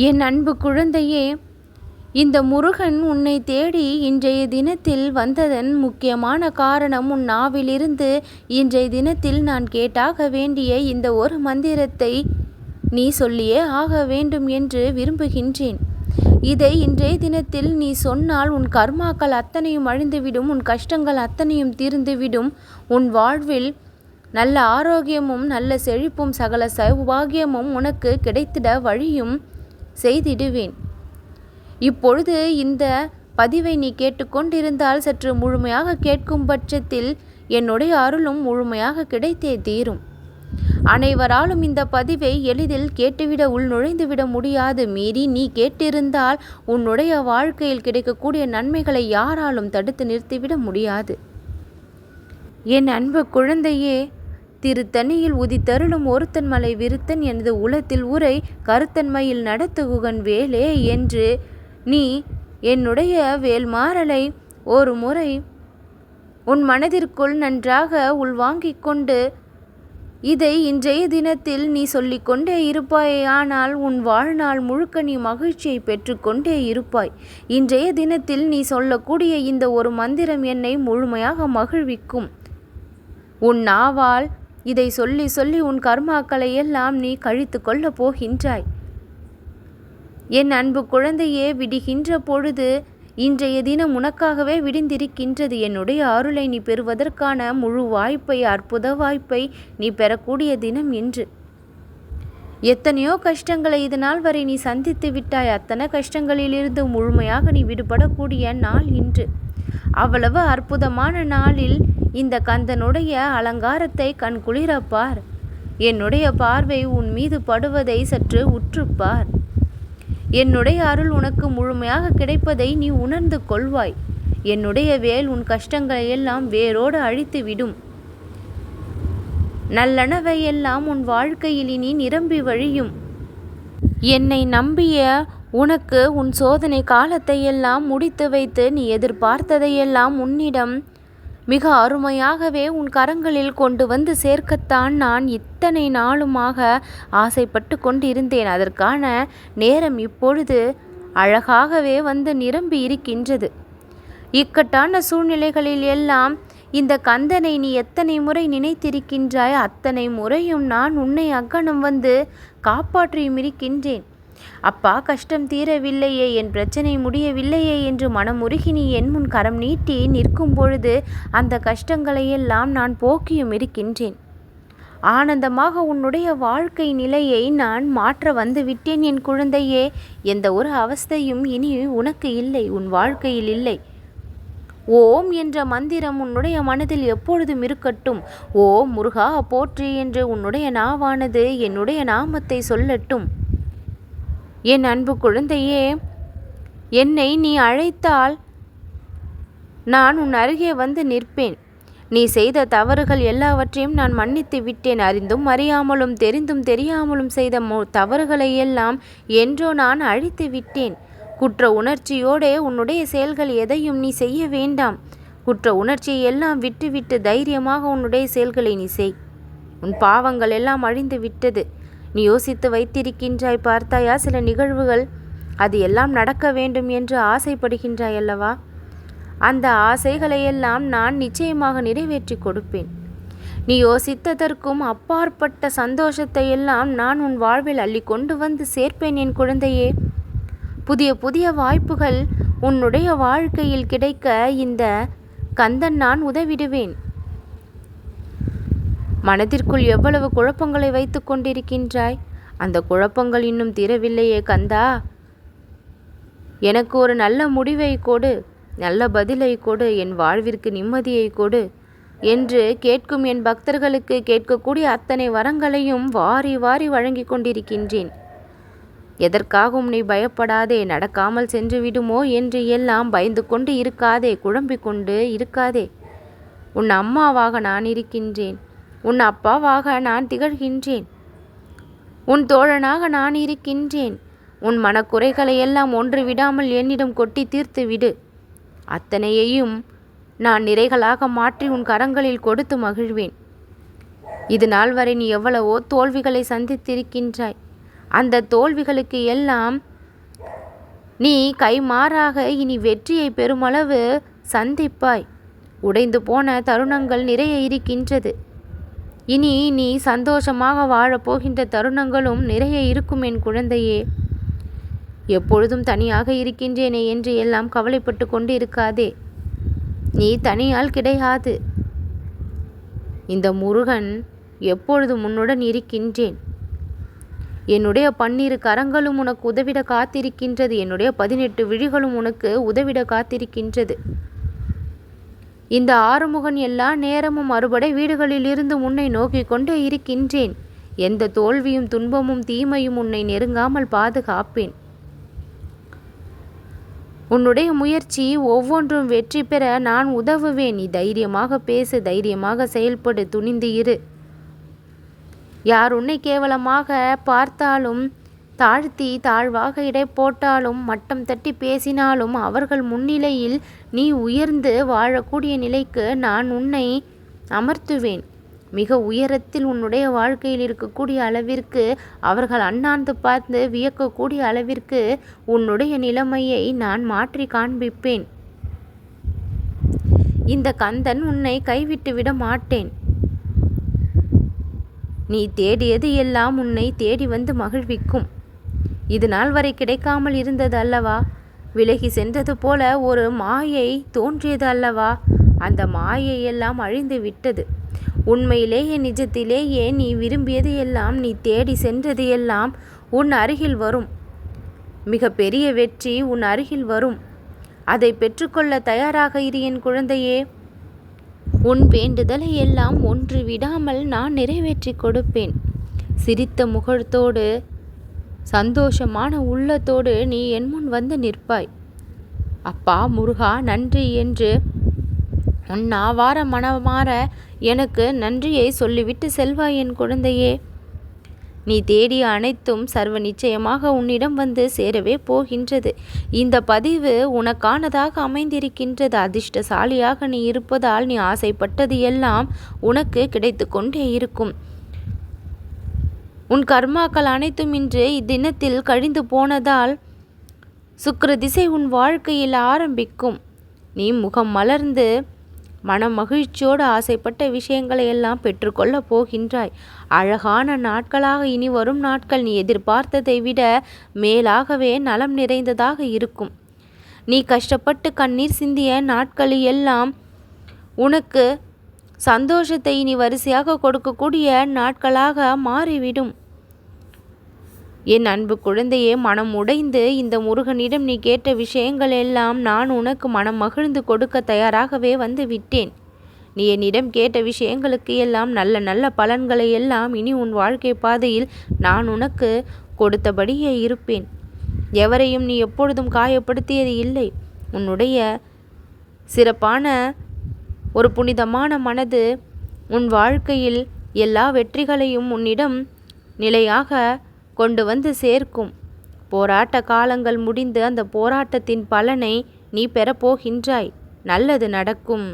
என் அன்பு குழந்தையே இந்த முருகன் உன்னை தேடி இன்றைய தினத்தில் வந்ததன் முக்கியமான காரணம் உன் நாவிலிருந்து இன்றைய தினத்தில் நான் கேட்டாக வேண்டிய இந்த ஒரு மந்திரத்தை நீ சொல்லியே ஆக வேண்டும் என்று விரும்புகின்றேன். இதை இன்றைய தினத்தில் நீ சொன்னால் உன் கர்மாக்கள் அத்தனையும் அழிந்துவிடும் உன் கஷ்டங்கள் அத்தனையும் தீர்ந்துவிடும். உன் வாழ்வில் நல்ல ஆரோக்கியமும் நல்ல செழிப்பும் சகல சௌபாகியமும் உனக்கு கிடைத்திட வழியும். செய்திடுவேன். இப்பொழுது இந்த பதிவை நீ கேட்டுக்கொண்டிருந்தால் சற்று முழுமையாக கேட்கும் பட்சத்தில் என்னுடைய அருளும் முழுமையாக கிடைத்தே தீரும். அனைவராலும் இந்த பதிவை எளிதில் கேட்டுவிட உள் நுழைந்துவிட முடியாது. மீறி நீ கேட்டிருந்தால் உன்னுடைய வாழ்க்கையில் கிடைக்கக்கூடிய நன்மைகளை யாராலும் தடுத்து நிறுத்திவிட முடியாது. என் அன்பு குழந்தையே திருத்தணியில் உதித்தருளும் ஒருத்தன் மலை விருத்தன் எனது உலத்தில் உரை கருத்தன்மையில் நடத்துகுகன் வேலே என்று. நீ என்னுடைய வேல்மாறலை ஒரு முறை உன் மனதிற்குள் நன்றாக உள்வாங்கிக் கொண்டு இதை இன்றைய தினத்தில் நீ சொல்லிக்கொண்டே இருப்பாய் ஆனால் உன் வாழ்நாள் முழுக்க நீ மகிழ்ச்சியை பெற்றுக்கொண்டே இருப்பாய். இன்றைய தினத்தில் நீ சொல்லக்கூடிய இந்த ஒரு மந்திரம் என்னை முழுமையாக மகிழ்விக்கும். உன் நாவால் இதை சொல்லி சொல்லி உன் கர்மாக்களை எல்லாம் நீ கழித்து கொள்ளப் போகின்றாய். என் அன்பு குழந்தையே விடுகின்ற பொழுது இன்றைய தினம் உனக்காகவே விடிந்திருக்கின்றது என்னுடைய அருளை நீ பெறுவதற்கான முழு வாய்ப்பை அற்புத வாய்ப்பை நீ பெறக்கூடிய தினம் என்று எத்தனையோ கஷ்டங்களை இது நாள் வரை நீ சந்தித்து விட்டாய். அத்தனை கஷ்டங்களிலிருந்து முழுமையாக நீ விடுபடக்கூடிய நாள் இன்று. அவ்வளவு அற்புதமான நாளில் இந்த கந்தனுடைய அலங்காரத்தை கண் குளிரப்பார். என்னுடைய பார்வை உன் மீது படுவதை சற்று உற்றுப்பார். என்னுடைய அருள் உனக்கு முழுமையாக கிடைப்பதை நீ உணர்ந்து கொள்வாய். என்னுடைய வேல் உன் கஷ்டங்களை எல்லாம் வேரோடு அழித்துவிடும் நல்லனவை எல்லாம் உன் வாழ்க்கையில் இனி நிரம்பி வழியும். என்னை நம்பிய உனக்கு உன் சோதனை காலத்தை எல்லாம் முடித்து வைத்து நீ எதிர்பார்த்ததையெல்லாம் உன்னிடம் மிக அருமையாகவே உன் கரங்களில் கொண்டு வந்து சேர்க்கத்தான் நான் இத்தனை நாளுமாக ஆசைப்பட்டு கொண்டிருந்தேன். அதற்கான நேரம் இப்பொழுது அழகாகவே வந்து நிரம்பி இருக்கின்றது. இக்கட்டான சூழ்நிலைகளில் எல்லாம் இந்த கந்தனை நீ எத்தனை முறை நினைத்திருக்கின்றாய்? அத்தனை முறையும் நான் உன்னை அக்கணம் வந்து காப்பாற்றியும் இருக்கின்றேன். அப்பா கஷ்டம் தீரவில்லையே என் பிரச்சனை முடியவில்லையே என்று மனமுருகி நீ என் முன் கரம் நீட்டி நிற்கும் பொழுது அந்த கஷ்டங்களையெல்லாம் நான் போக்கியும் இருக்கின்றேன். ஆனந்தமாக உன்னுடைய வாழ்க்கை நிலையை நான் மாற்ற வந்து விட்டேன் என் குழந்தையே. எந்த ஒரு அவஸ்தையும் இனி உனக்கு இல்லை உன் வாழ்க்கையில் இல்லை. ஓம் என்ற மந்திரம் உன்னுடைய மனதில் எப்பொழுதும் இருக்கட்டும். ஓம் முருகா போற்றி என்று உன்னுடைய நாவானது என்னுடைய நாமத்தை சொல்லட்டும். என் அன்பு குழந்தையே என்னை நீ அழைத்தால் நான் உன் அருகே வந்து நிற்பேன். நீ செய்த தவறுகள் எல்லாவற்றையும் நான் மன்னித்து விட்டேன். அறிந்தும் அறியாமலும் தெரிந்தும் தெரியாமலும் செய்த மோ தவறுகளை எல்லாம் என்றோ நான் அழித்து விட்டேன். குற்ற உணர்ச்சியோடே உன்னுடைய செயல்கள் எதையும் நீ செய்ய வேண்டாம். குற்ற உணர்ச்சியை எல்லாம் விட்டுவிட்டு தைரியமாக உன்னுடைய செயல்களை நீ செய். உன் பாவங்கள் எல்லாம் அழிந்து விட்டது. நீ யோசித்து வைத்திருக்கின்றாய் பார்த்தாயா சில நிகழ்வுகள்? அது எல்லாம் நடக்க வேண்டும் என்று ஆசைப்படுகின்றாய் அல்லவா? அந்த ஆசைகளையெல்லாம் நான் நிச்சயமாக நிறைவேற்றி கொடுப்பேன். நீ யோசித்ததற்கும் அப்பாற்பட்ட சந்தோஷத்தை எல்லாம் நான் உன் வாழ்வில் அள்ளி கொண்டு வந்து சேர்ப்பேன் என் குழந்தையே. புதிய புதிய வாய்ப்புகள் உன்னுடைய வாழ்க்கையில் கிடைக்க இந்த கந்தன் நான் உதவிடுவேன். மனதிற்குள் எவ்வளவு குழப்பங்களை வைத்து கொண்டிருக்கின்றாய்? அந்த குழப்பங்கள் இன்னும் தீரவில்லையே கந்தா. எனக்கு ஒரு நல்ல முடிவை கொடு நல்ல பதிலை கொடு என் வாழ்விற்கு நிம்மதியை கொடு என்று கேட்கும் என் பக்தர்களுக்கு கேட்கக்கூடிய அத்தனை வரங்களையும் வாரி வாரி வழங்கி கொண்டிருக்கின்றேன். எதற்காகவும் நீ பயப்படாதே நடக்காமல் சென்று விடுமோ என்று எல்லாம் பயந்து கொண்டு இருக்காதே குழம்பிக் கொண்டு இருக்காதே. உன் அம்மாவாக நான் இருக்கின்றேன். உன் அப்பாவாக நான் திகழ்கின்றேன். உன் தோழனாக நான் இருக்கின்றேன். உன் மனக்குறைகளை எல்லாம் ஒன்று விடாமல் என்னிடம் கொட்டி தீர்த்து விடு. அத்தனையையும் நான் நிறைகளாக மாற்றி உன் கரங்களில் கொடுத்து மகிழ்வேன். இது நாள் வரை நீ எவ்வளவோ தோல்விகளை சந்தித்திருக்கின்றாய். அந்த தோல்விகளுக்கு எல்லாம் நீ கைமாறாக இனி வெற்றியை பெருமளவு சந்திப்பாய். உடைந்து போன தருணங்கள் நிறைய இருக்கின்றது. இனி நீ சந்தோஷமாக வாழப்போகின்ற தருணங்களும் நிறைய இருக்கும் என் குழந்தையே. எப்பொழுதும் தனியாக இருக்கின்றேனே என்று எல்லாம் கவலைப்பட்டு கொண்டு இருக்காதே நீ தனியால் கிடையாது. இந்த முருகன் எப்பொழுதும் உன்னுடன் இருக்கின்றேன். என்னுடைய பன்னிரு கரங்களும் உனக்கு உதவிட காத்திருக்கின்றது. என்னுடைய பதினெட்டு விழிகளும் உனக்கு உதவிட காத்திருக்கின்றது. இந்த ஆறுமுகன் எல்லா நேரமும் அறுபடை வீடுகளிலிருந்து உன்னை நோக்கிக் கொண்டே இருக்கின்றேன். எந்த தோல்வியும் துன்பமும் தீமையும் உன்னை நெருங்காமல் பாதுகாப்பேன். உன்னுடைய முயற்சி ஒவ்வொன்றும் வெற்றி பெற நான் உதவுவேன். நீ தைரியமாக பேசு தைரியமாக செயல்படு துணிந்து இரு. யார் உன்னை கேவலமாக பார்த்தாலும் தாழ்த்தி தாழ்வாக இடை போட்டாலும் மட்டம் தட்டி பேசினாலும் அவர்கள் முன்னிலையில் நீ உயர்ந்து வாழக்கூடிய நிலைக்கு நான் உன்னை அமர்த்துவேன். மிக உயரத்தில் உன்னுடைய வாழ்க்கையில் இருக்கக்கூடிய அளவிற்கு அவர்கள் அண்ணாந்து பார்த்து வியக்கக்கூடிய அளவிற்கு உன்னுடைய நிலைமையை நான் மாற்றி காண்பிப்பேன். இந்த கந்தன் உன்னை கைவிட்டு விட மாட்டேன். நீ தேடியது எல்லாம் உன்னை தேடி வந்து மகிழ்விக்கும். இது நாள் வரை கிடைக்காமல் இருந்தது அல்லவா? விலகி சென்றது போல ஒரு மாயை தோன்றியது அல்லவா? அந்த மாயை எல்லாம் அழிந்து விட்டது. உண்மையிலேயே நிஜத்திலேயே நீ விரும்பியது எல்லாம் நீ தேடி சென்றது எல்லாம் உன் அருகில் வரும். மிக பெரிய வெற்றி உன் அருகில் வரும். அதை பெற்றுக்கொள்ள தயாராக இரு என் குழந்தையே. உன் வேண்டுதலை எல்லாம் ஒன்று விடாமல் நான் நிறைவேற்றி கொடுப்பேன். சிரித்த முகத்தோடு சந்தோஷமான உள்ளத்தோடு நீ என் முன் வந்து நிற்பாய். அப்பா முருகா நன்றி என்று உன் வார மனமாற எனக்கு நன்றியை சொல்லிவிட்டு செல்வாய் என் குழந்தையே. நீ தேடிய அனைத்தும் சர்வ நிச்சயமாக உன்னிடம் வந்து சேரவே போகின்றது. இந்த பதிவு உனக்கானதாக அமைந்திருக்கின்றது. அதிர்ஷ்டசாலியாக நீ இருப்பதால் நீ ஆசைப்பட்டது எல்லாம் உனக்கு கிடைத்து கொண்டே இருக்கும். உன் கர்மாக்கள் அனைத்தும் இன்று இத்தினத்தில் கழிந்து போனதால் சுக்கர திசை உன் வாழ்க்கையில் ஆரம்பிக்கும். நீ முகம் மலர்ந்து மன மகிழ்ச்சியோடு ஆசைப்பட்ட விஷயங்களை எல்லாம் பெற்றுக்கொள்ளப் போகின்றாய். அழகான நாட்களாக இனி வரும் நாட்கள் நீ எதிர்பார்த்ததை விட மேலாகவே நலம் நிறைந்ததாக இருக்கும். நீ கஷ்டப்பட்டு கண்ணீர் சிந்திய நாட்களில் எல்லாம் உனக்கு சந்தோஷத்தை இனி வரிசையாக கொடுக்கக்கூடிய நாட்களாக மாறிவிடும். என் அன்பு குழந்தையே மனம் உடைந்து இந்த முருகனிடம் நீ கேட்ட விஷயங்கள் எல்லாம் நான் உனக்கு மனம் மகிழ்ந்து கொடுக்க தயாராகவே வந்து விட்டேன். நீ என்னிடம் கேட்ட விஷயங்களுக்கு எல்லாம் நல்ல நல்ல பலன்களை எல்லாம் இனி உன் வாழ்க்கை பாதையில் நான் உனக்கு கொடுத்தபடியே இருப்பேன். எவரையும் நீ எப்பொழுதும் காயப்படுத்தியது இல்லை. உன்னுடைய சிறப்பான ஒரு புனிதமான மனது உன் வாழ்க்கையில் எல்லா வெற்றிகளையும் உன்னிடம் நிலையாக கொண்டு வந்து சேர்க்கும். போராட்ட காலங்கள் முடிந்து அந்த போராட்டத்தின் பலனை நீ பெறப்போகின்றாய். நல்லது நடக்கும்.